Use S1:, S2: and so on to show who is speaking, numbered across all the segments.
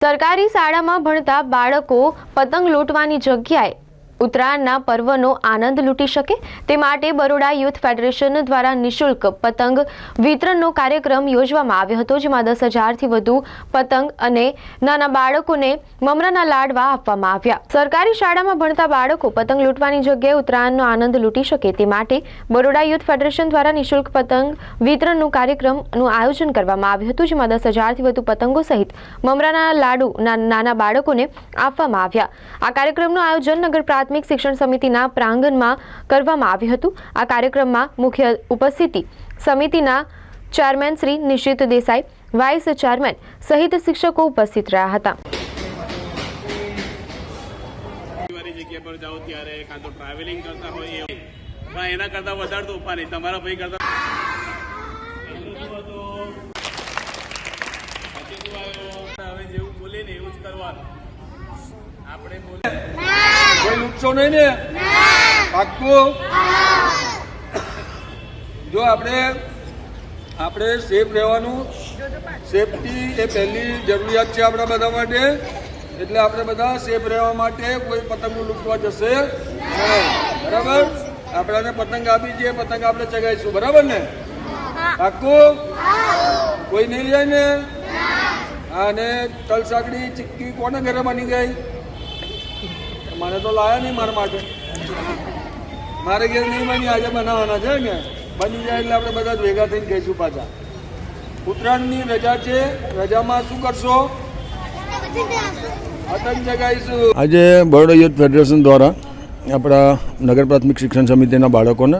S1: સરકારી શાળામાં ભણતા બાળકો પતંગ લૂંટવાની જગ્યાએ ઉત્તરાયણના પર્વનો આનંદ લૂંટી શકે? તે માટે બરોડા યુથ ફેડરેશન દ્વારા નિશુલ્ક પતંગ વિતરણનો કાર્યક્રમ યોજવામાં આવ્યો હતો, જેમાં દસ હજારથી વધુ પતંગ અને નાના બાળકોને મમરાના લાડવા આપવામાં આવ્યા. સરકારી શાળામાં ભણતા બાળકો પતંગ લૂંટવાની જગ્યાએ ઉત્તરાયણનો આનંદ લૂંટી શકે. તે માટે બરોડા યુથ ફેડરેશન દ્વારા નિશુલ્ક પતંગ વિતરણનું કાર્યક્રમનું આયોજન કરવામાં આવ્યું હતું, જેમાં દસ હજારથી વધુ પતંગો સહિત મમરાના લાડુ નાના બાળકોને આપવામાં આવ્યા. આ કાર્યક્રમનું આયોજન નગર પ્રાથમિક શિક્ષણ સમિતિના પ્રાંગણમાં કરવામાં આવ્યું હતું. આ કાર્યક્રમમાં મુખ્ય ઉપસ્થિતિ સમિતિના chairman Shri Nishit Desai, vice chairman સહિત શિક્ષકો ઉપસ્થિત રહ્યા હતા.
S2: આપણે બોલે
S3: કોઈ લૂંટશો નહીં ને? પાક્કું? જો આપણે આપણે સેફ રહેવાનું. સેફટી એ પહેલી જરૂરિયાત છે આપણા બધા માટે. એટલે આપણે બધા સેફ રહેવા માટે કોઈ પતંગો લૂંટવા જશે બરાબર? આપણાને પતંગ આપી છે, પતંગ આપણે ચગાવીશું. બરાબર ને? પાક્કું? કોઈ નહીં જાય ને? અને તલસાકડી ચીક્કી કોને ઘરે બની ગઈ? મને તો લાયા નહીં મારા માટે. મારે ઘેર નહીં બની આજે બનાવવાના છે ને. બની જાય એટલે આપણે બધા ભેગા થઈને કહીશું પાછા. ઉત્તરાયણની રજા છે. રજામાં શું કરશો? પતંગ જગાવીશું
S4: આજે બરોડા યુથ ફેડરેશન દ્વારા આપણા નગર પ્રાથમિક શિક્ષણ સમિતિના બાળકોને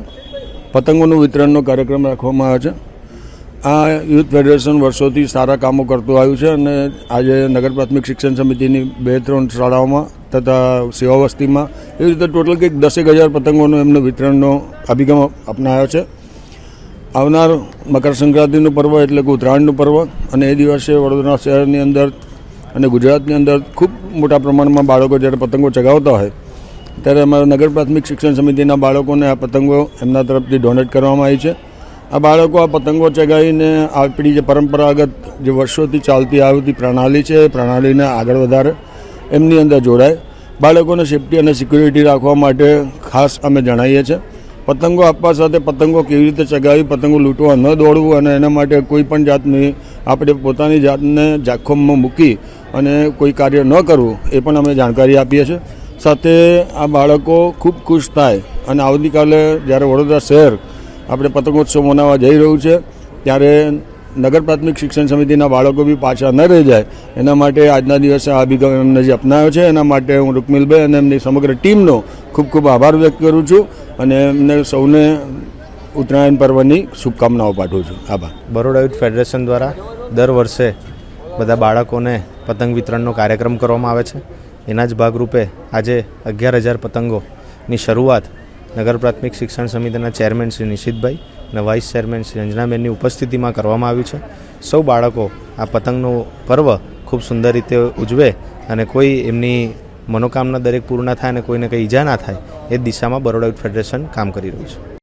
S4: પતંગોનું વિતરણનો કાર્યક્રમ રાખવામાં આવ્યો છે. આ યુથ ફેડરેશન વર્ષોથી સારા કામો કરતું આવ્યું છે અને આજે નગર પ્રાથમિક શિક્ષણ સમિતિની બે ત્રણ શાળાઓમાં તથા સેવા વસ્તીમાં એવી રીતે ટોટલ કંઈક દસેક હજાર પતંગોનો એમનો વિતરણનો અભિગમ અપનાવ્યો છે. આવનાર મકર સંક્રાંતિનું પર્વ એટલે કે ઉત્તરાયણનું પર્વ અને એ દિવસે વડોદરા શહેરની અંદર અને ગુજરાતની અંદર ખૂબ મોટા પ્રમાણમાં બાળકો જ્યારે પતંગો ચગાવતા હોય ત્યારે અમારા નગર પ્રાથમિક શિક્ષણ સમિતિના બાળકોને આ પતંગો એમના તરફથી ડોનેટ કરવામાં આવી છે. આ બાળકો આ પતંગો ચગાવીને આપણી જે પરંપરાગત જે વર્ષોથી ચાલતી આવતી પ્રણાલી છે, એ પ્રણાલીને આગળ વધારે એમની અંદર જોડાય. બાળકોને સેફટી અને સિક્યુરિટી રાખવા માટે ખાસ અમે જણાવીએ છીએ. પતંગો આપવા સાથે પતંગો કેવી રીતે ચગાવી, પતંગો લૂંટવા ન દોડવું અને એના માટે કોઈ પણ જાતની આપણે પોતાની જાતને જાખમમાં મૂકી અને કોઈ કાર્ય ન કરવું, એ પણ અમે જાણકારી આપીએ છીએ. સાથે આ બાળકો ખૂબ ખુશ થાય અને આવતીકાલે જ્યારે વડોદરા શહેર આપણે પતંગોત્સવ મનાવવા જઈ રહ્યું છે, ત્યારે નગર પ્રાથમિક શિક્ષણ સમિતિના બાળકો બી પાછા ન રહી જાય, એના માટે આજના દિવસે આ અભિગમ એમને જે અપનાવ્યો છે, એના માટે હું રૂકમિલભાઈ અને એમની સમગ્ર ટીમનો ખૂબ ખૂબ આભાર વ્યક્ત કરું છું અને એમને સૌને ઉત્તરાયણ પર્વની શુભકામનાઓ પાઠવું છું. આભાર.
S5: બરોડા યુથ ફેડરેશન દ્વારા દર વર્ષે બધા બાળકોને પતંગ વિતરણનો કાર્યક્રમ કરવામાં આવે છે. એના જ ભાગરૂપે આજે અગિયાર હજાર પતંગોની શરૂઆત નગર પ્રાથમિક શિક્ષણ સમિતિના ચેરમેન શ્રી નિશિતભાઈ અને વાઇસ ચેરમેન શ્રી અંજનાબેનની ઉપસ્થિતિમાં કરવામાં આવ્યું છે. સૌ બાળકો આ પતંગનું પર્વ ખૂબ સુંદર રીતે ઉજવે અને કોઈ એમની મનોકામના દરેક પૂર્ણ થાય અને કોઈને કંઈ ઈજા ના થાય એ દિશામાં બરોડા ફેડરેશન કામ કરી રહ્યું છે.